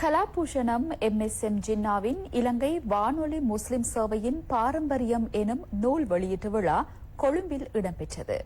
Kalabhushanam M S M ஜின்னாவின் இலங்கை வானொலி முஸ்லிம் சேவையின் பாரம்பரியம் எனும் நூல் வெளியீட்டு விழா கொழும்பில் இடம்பெற்றது.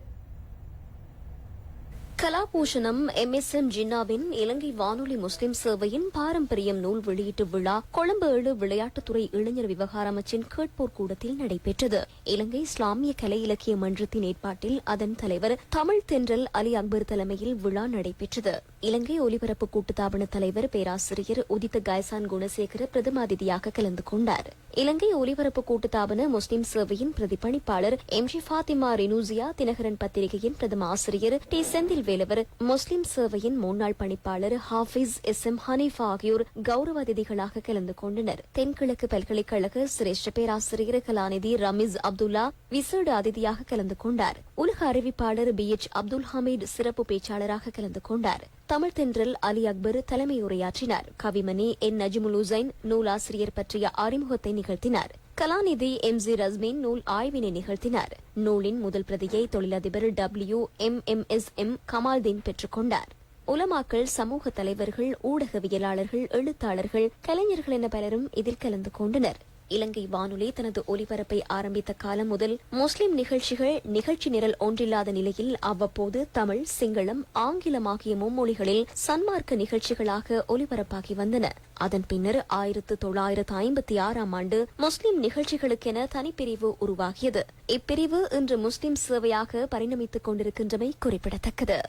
கலாபூஷணம் எம் எஸ் எம் ஜின்னாவின் இலங்கை வானொலி முஸ்லிம் சேவையின் பாரம்பரியம் நூல் வெளியீட்டு விழா கொழும்பு ஏழு விளையாட்டுத்துறை இளைஞர் விவகார அமைச்சின் கேட்போர் கூடத்தில் நடைபெற்றது. இலங்கை இஸ்லாமிய கலை இலக்கிய மன்றத்தின் ஏற்பாட்டில் அதன் தலைவர் தமிழ் தென்றல் அலி அக்பர் தலைமையில் விழா நடைபெற்றது. இலங்கை ஒலிபரப்பு கூட்டுத்தாபன தலைவர் பேராசிரியர் உதித்த கைசான் குணசேகர பிரதம அதிதியாக கலந்து கொண்டார். இலங்கை ஒலிபரப்பு கூட்டுத்தாபன முஸ்லிம் சேவையின் பிரதிபணிப்பாளர் எம் ஜி ஃபாத்திமா ரினூசியா தினகரன் பத்திரிகையின் பிரதம ஆசிரியர் டி செந்தில் வேலவர் முஸ்லிம் சேவையின் முன்னாள் பணிப்பாளர் ஹாஃபிஸ் எஸ் எம் ஹனீஃபா ஆகியோர் கௌரவ அதிதிகளாக கலந்து கொண்டனர். தென்கிழக்கு பல்கலைக்கழக சிரேஷ்ட பேராசிரியர் கலாநிதி ரமீஸ் அப்துல்லா விசேட அதிதியாக கலந்து கொண்டார். உலக அறிவிப்பாளர் பி எச் அப்துல் ஹமீத் சிறப்பு பேச்சாளராக கலந்து கொண்டார். தமிழ் தென்றல் அலி அக்பர் தலைமை உரையாற்றினார் கவிமணி என் நஜிமுல் உசைன் நூலாசிரியர் பற்றிய அறிமுகத்தை நிகழ்த்தினார். கலாநிதி எம் ஜி ரஸ்மின் நூல் ஆய்வினை நிகழ்த்தினார். நூலின் முதல் பிரதியை தொழிலதிபர் W M M S M Kamaldeen பெற்றுக் கொண்டார். உலமாக்கள் சமூக தலைவர்கள் ஊடகவியலாளர்கள் எழுத்தாளர்கள் கலைஞர்கள் என பலரும் இதில் கலந்து கொண்டனர். இலங்கை வானொலி தனது ஒலிபரப்பை ஆரம்பித்த காலம் முதல் முஸ்லிம் நிகழ்ச்சிகள் நிகழ்ச்சி நிரல் ஒன்றில்லாத நிலையில் அவ்வப்போது தமிழ் சிங்களம் ஆங்கிலம் ஆகிய மும்மொழிகளில் சன்மார்க்க நிகழ்ச்சிகளாக ஒலிபரப்பாகி வந்தன. அதன் பின்னர் ஆயிரத்து தொள்ளாயிரத்து ஐம்பத்தி ஆறாம் ஆண்டு முஸ்லிம் நிகழ்ச்சிகளுக்கென தனிப்பிரிவு உருவாகியது. இப்பிரிவு இன்று முஸ்லிம் சேவையாக பரிணமித்துக் கொண்டிருக்கின்றமை குறிப்பிடத்தக்கது.